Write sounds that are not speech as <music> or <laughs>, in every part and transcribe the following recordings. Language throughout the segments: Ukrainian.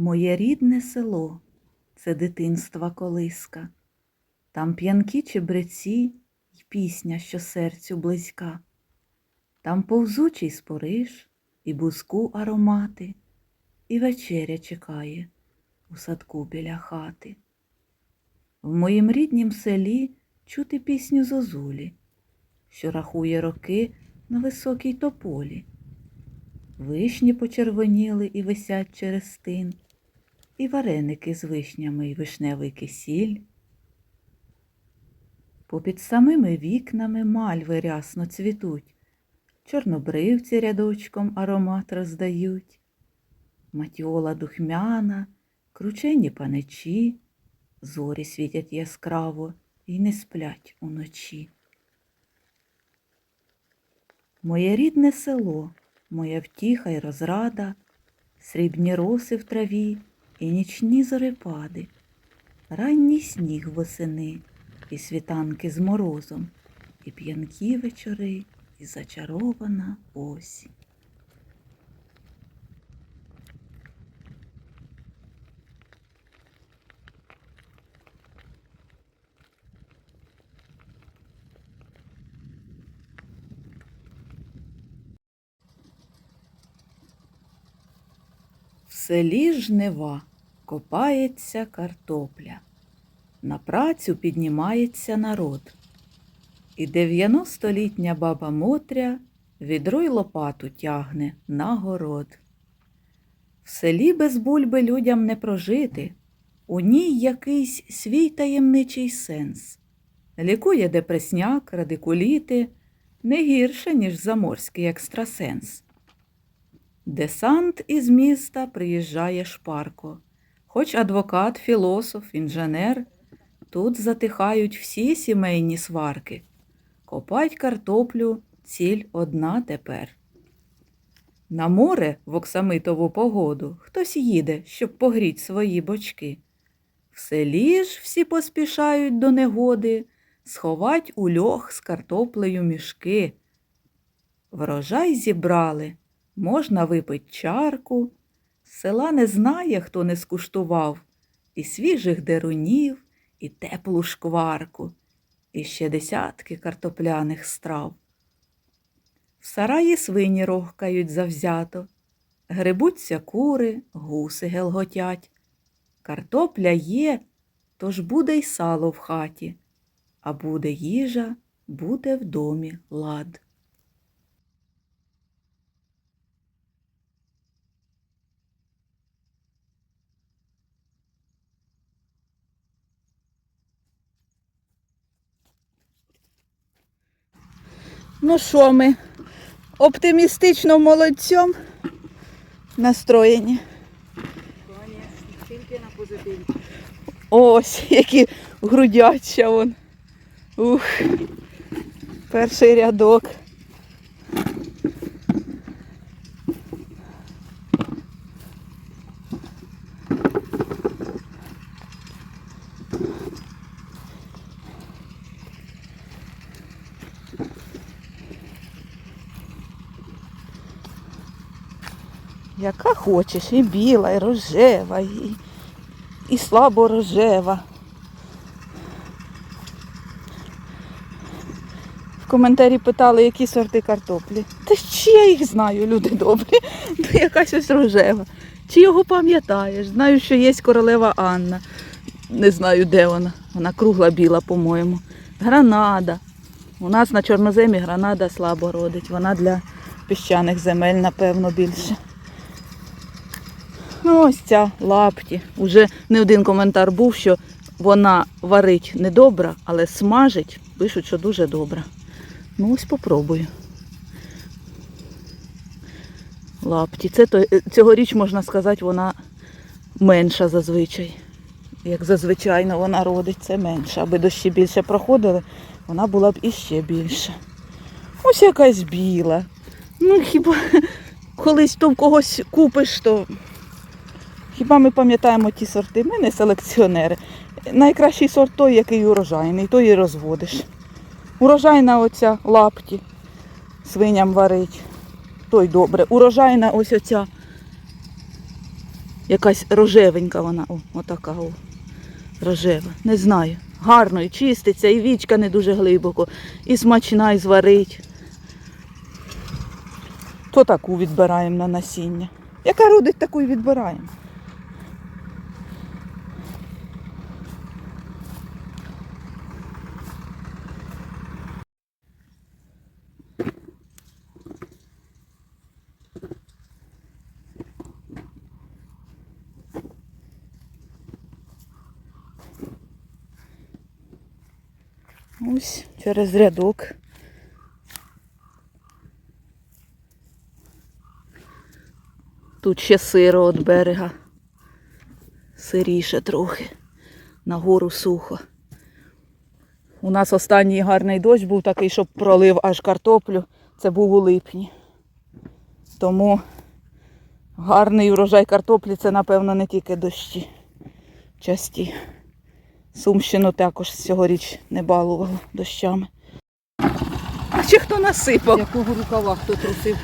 Моє рідне село це дитинства колиска, там п'янкі чебреці й пісня, що серцю близька, там повзучий спориш і бузку аромати, і вечеря чекає у садку біля хати. В моїм ріднім селі чути пісню зозулі, що рахує роки на високій тополі. Вишні почервоніли і висять через тин, і вареники з вишнями і вишневий кисіль. Попід самими вікнами мальви рясно цвітуть, чорнобривці рядочком аромат роздають, матьола духмяна, кручені паничі, зорі світять яскраво і не сплять уночі. Моє рідне село, моя втіха й розрада, срібні роси в траві і нічні зорепади, ранній сніг восени, і світанки з морозом, і п'янкі вечори, і зачарована осінь. Селі жнива копається картопля, на працю піднімається народ. І дев'яностолітня баба Мотря відро й лопату тягне на город. В селі без бульби людям не прожити, у ній якийсь свій таємничий сенс. Лікує депресняк, радикуліти не гірше, ніж заморський екстрасенс. Десант із міста приїжджає шпарко. Хоч адвокат, філософ, інженер, тут затихають всі сімейні сварки. Копать картоплю ціль одна тепер. На море в оксамитову погоду хтось їде, щоб погріть свої бочки. В селі ж всі поспішають до негоди, сховать у льох з картоплею мішки. Врожай зібрали, можна випить чарку. Села не знає, хто не скуштував, і свіжих дерунів, і теплу шкварку, і ще десятки картопляних страв. В сараї свині рохкають завзято, грибуться кури, гуси гелготять. Картопля є, тож буде й сало в хаті, а буде їжа, буде в домі лад. Ну що ми? Оптимістично молодцем настроєні. Тільки на. Ось, які грудяча вон. Ух. Перший рядок. Яка хочеш, і біла, і рожева, і, і слабо рожева. В коментарі питали, які сорти картоплі. Та чи я їх знаю, люди добрі. <laughs> То якась ось рожева. Чи його пам'ятаєш? Знаю, що є королева Анна. Не знаю, де вона. Вона кругла біла, по-моєму. Гранада. У нас на чорноземі гранада слабо родить. Вона для піщаних земель, напевно, більше. Ну, ось ця лапті. Уже не один коментар був, що вона варить недобра, але смажить, пишуть, що дуже добра. Ну, ось попробую. Лапті. Це то, е, цьогоріч, можна сказати, вона менша зазвичай. Як зазвичайно вона родить, це менша. Аби дощі більше проходили, вона була б іще більша. Ось якась біла. Ну, хіба <laughs> колись то в когось купиш, то Хіба ми пам'ятаємо ті сорти? Ми не селекціонери. Найкращий сорт той, який урожайний, той і розводиш. Урожайна оця лапті свиням варить, той добре. Урожайна ось оця Якась рожевенька вона. О, отака о. Рожева. Не знаю. Гарно і чиститься, і вічка не дуже глибоко, і смачна, і зварить. То таку відбираємо на насіння. Яка родить, таку і відбираємо. Ось через рядок. Тут ще сиро від берега. Сиріше трохи. Нагору сухо. У нас останній гарний дощ був такий, щоб пролив аж картоплю. Це був у липні. Тому гарний урожай картоплі це, напевно, не тільки дощі часті. Сумщину також цьогоріч не балувало дощами. А чи хто насипав? Якого рукава хто трусив?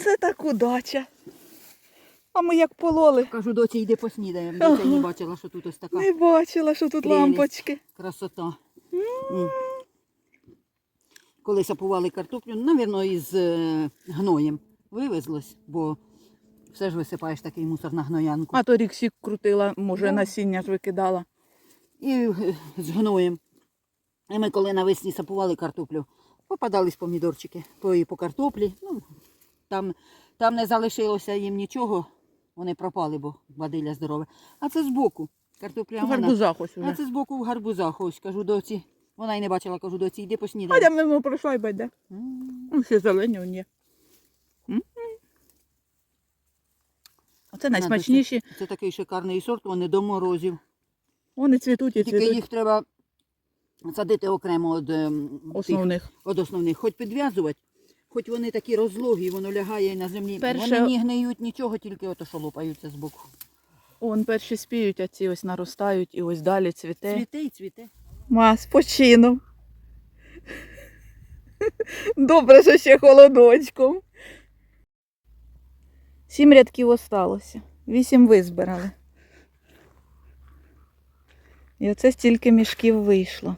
Оце так удача. А ми як пололи. Кажу, доці йди поснідаємо. Доця не бачила, що тут ось така Не бачила, що тут Прелість. лампочки. красота. М. Коли сапували картоплю, навірно, із е, гноєм вивезлось, бо все ж висипаєш такий мусор на гноянку. А то рік сік крутила, може, насіння ж викидала. І е, з гноєм. І ми коли навесні сапували картоплю, попадались помідорчики по, і по картоплі. Ну, там, там не залишилося їм нічого, вони пропали, бо бадилля здорове. А це збоку. Картопля В гарбузах ось А уже. це збоку в гарбузах. Ось кажу доці. Вона й не бачила, кажу доці, йди поснідай. Ходя мимо пройшла і байде. Ну, ще зелені он є. Оце найсмачніші. доці- Це такий шикарний сорт, вони до морозів. Вони цвітуть і Тільки цвітуть їх треба садити окремо від, ем, тих, від основних. Хоч підв'язувати, хоч вони такі розлогі, воно лягає на землі. Перше- Вони не гниють нічого, тільки ото що лопаються з боку. Он перші спіють, а ці ось наростають і ось далі цвіте. Цвіте і цвіте. Ма, спочинув. Добре, що ще холодочком. Сім рядків осталося. Вісім визбирали. І оце стільки мішків вийшло.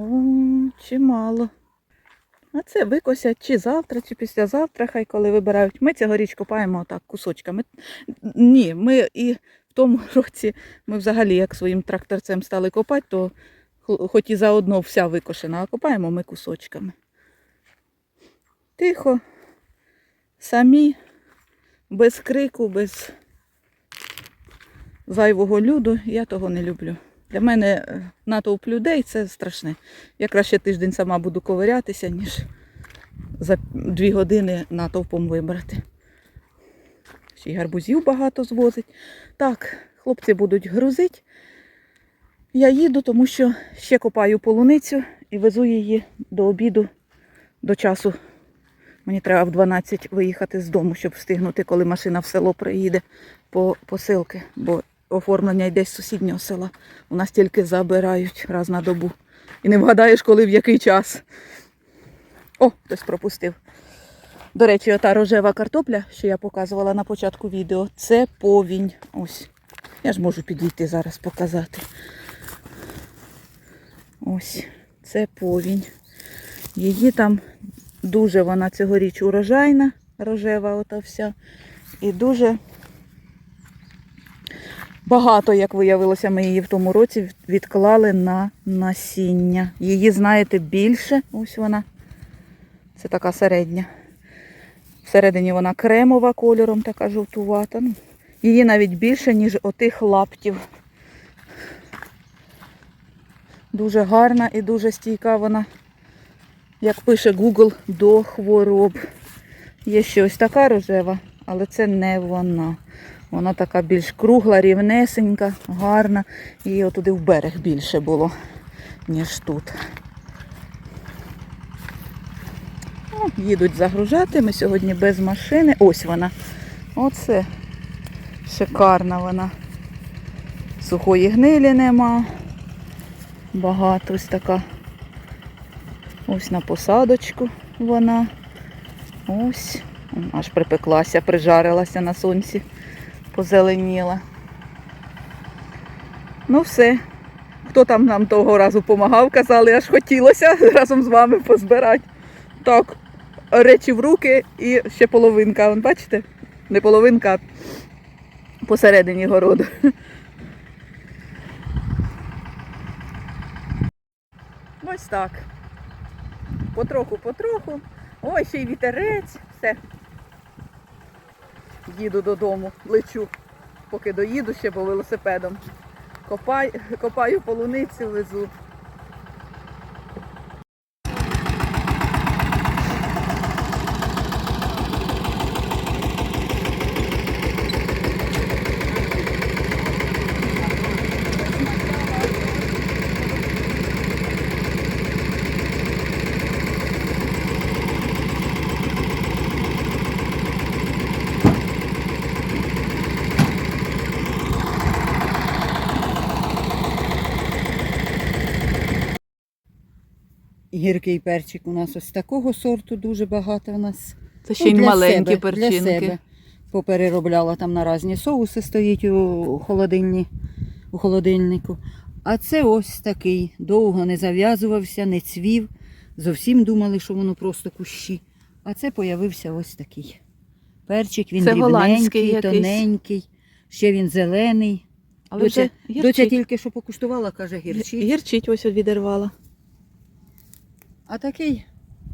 О, чимало. А це викосять чи завтра, чи післязавтра, хай коли вибирають. Ми цьогоріч копаємо так кусочками. Ні, ми і в тому <laughs> році ми взагалі як своїм тракторцем стали копати, то хоч і заодно вся викошена, а копаємо ми кусочками. Тихо, самі, без крику, без зайвого люду. Я того не люблю. Для мене е, натовп людей це страшне. Я краще тиждень сама буду ковирятися, ніж за дві години натовпом вибрати. Ще й гарбузів багато звозить. Так, хлопці будуть грузити. Я їду, тому що ще копаю полуницю і везу її до обіду, до часу. Мені треба в 12 виїхати з дому, щоб встигнути, коли машина в село приїде по посилки, бо оформлення йде з сусіднього села. У нас тільки забирають раз на добу. І не вгадаєш, коли в який час. О, хтось пропустив. До речі, ота рожева картопля, що я показувала на початку відео, це повінь. Ось. Я ж можу підійти зараз показати. Ось, це повінь. Її там дуже вона цьогоріч урожайна, рожева ота вся. І дуже багато, як виявилося, ми її в тому році відклали на насіння. Її, знаєте, більше. Ось вона. Це така середня. Всередині вона кремова кольором, така жовтувата. Ну, її навіть більше, ніж отих лаптів. Дуже гарна і дуже стійка вона, як пише Google, до хвороб. Є ще ось така рожева, але це не вона. Вона така більш кругла, рівнесенька, гарна. І отуди в берег більше було, ніж тут. О, їдуть загружати. Ми сьогодні без машини. Ось вона. Оце шикарна вона. Сухої гнилі нема. Багато ось така. Ось на посадочку вона. Ось. Аж припеклася, прижарилася на сонці, позеленіла. Ну все. Хто там нам того разу допомагав, казали, аж хотілося <laughs> разом з вами позбирати. Так, речі в руки і ще половинка. Вон, бачите? Не половинка, посередині городу. Ось так. Потроху-потроху. Ой, ще й вітерець. Все. Їду додому, лечу. Поки доїду ще по велосипедом. Копаю, копаю полуницю, везу. Гіркий перчик у нас ось такого сорту дуже багато у нас. Це ще Ну, й для маленькі себе, Для перчинки. себе. Попереробляла там на різні соуси стоїть у, холодильні, у холодильнику. А це ось такий. Довго не зав'язувався, не цвів. Зовсім думали, що воно просто кущі. А це появився ось такий. Перчик, він Це дрібненький, тоненький, ще він зелений. Але доця гірчить. тільки що покуштувала, каже, гірчить. Гірчить ось відірвала. А такий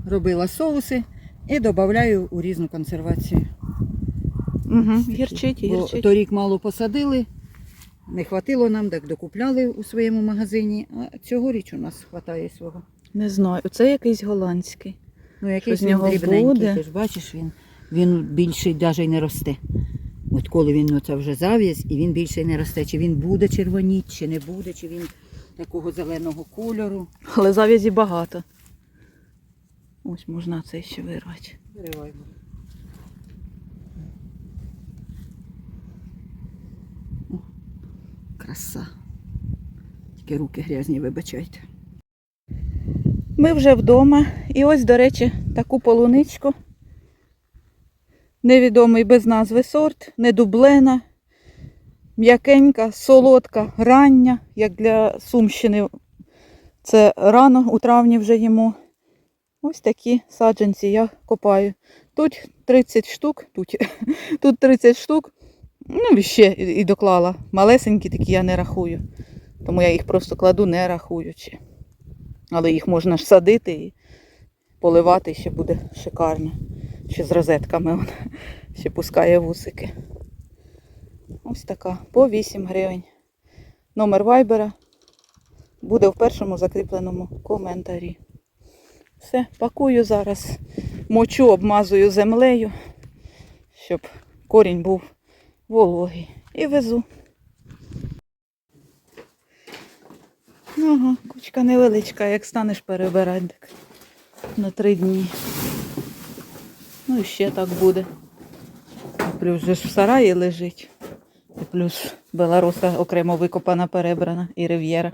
робила соуси і додаю у різну консервацію. Угу. Гірчить, Бо гірчить. торік мало посадили, не хватило нам, так докупляли у своєму магазині. А цьогоріч у нас вистачає свого. Не знаю. Це якийсь голландський. Ну, якийсь він дрібненький, буде? ти ж бачиш, він, він більший навіть не росте. От коли він оце вже зав'яз, і він більше не росте. Чи він буде червоніти, чи не буде, чи він такого зеленого кольору. Але зав'язі багато. Ось можна це ще вирвати. Вириваємо. О, краса. Тільки руки грязні, вибачайте. Ми вже вдома. І ось, до речі, таку полуничку. Невідомий без назви сорт, не дублена, м'якенька, солодка, рання, як для Сумщини. Це рано, у травні вже їмо. Ось такі саджанці я копаю. Тут 30 штук, тут, <laughs> тут 30 штук. Ну, і ще і доклала. Малесенькі такі я не рахую. Тому я їх просто кладу, не рахуючи. Але їх можна ж садити і поливати і ще буде шикарно. Ще з розетками вона <laughs> ще пускає вусики. Ось така. По 8 гривень. Номер вайбера буде в першому закріпленому коментарі. Все, пакую зараз. Мочу, обмазую землею, щоб корінь був вологий. І везу. Ага, кучка невеличка, як станеш перебирати на три дні. Ну і ще так буде. Плюс же ж в сараї лежить. І плюс Беларуса окремо викопана, перебрана і рив'єра.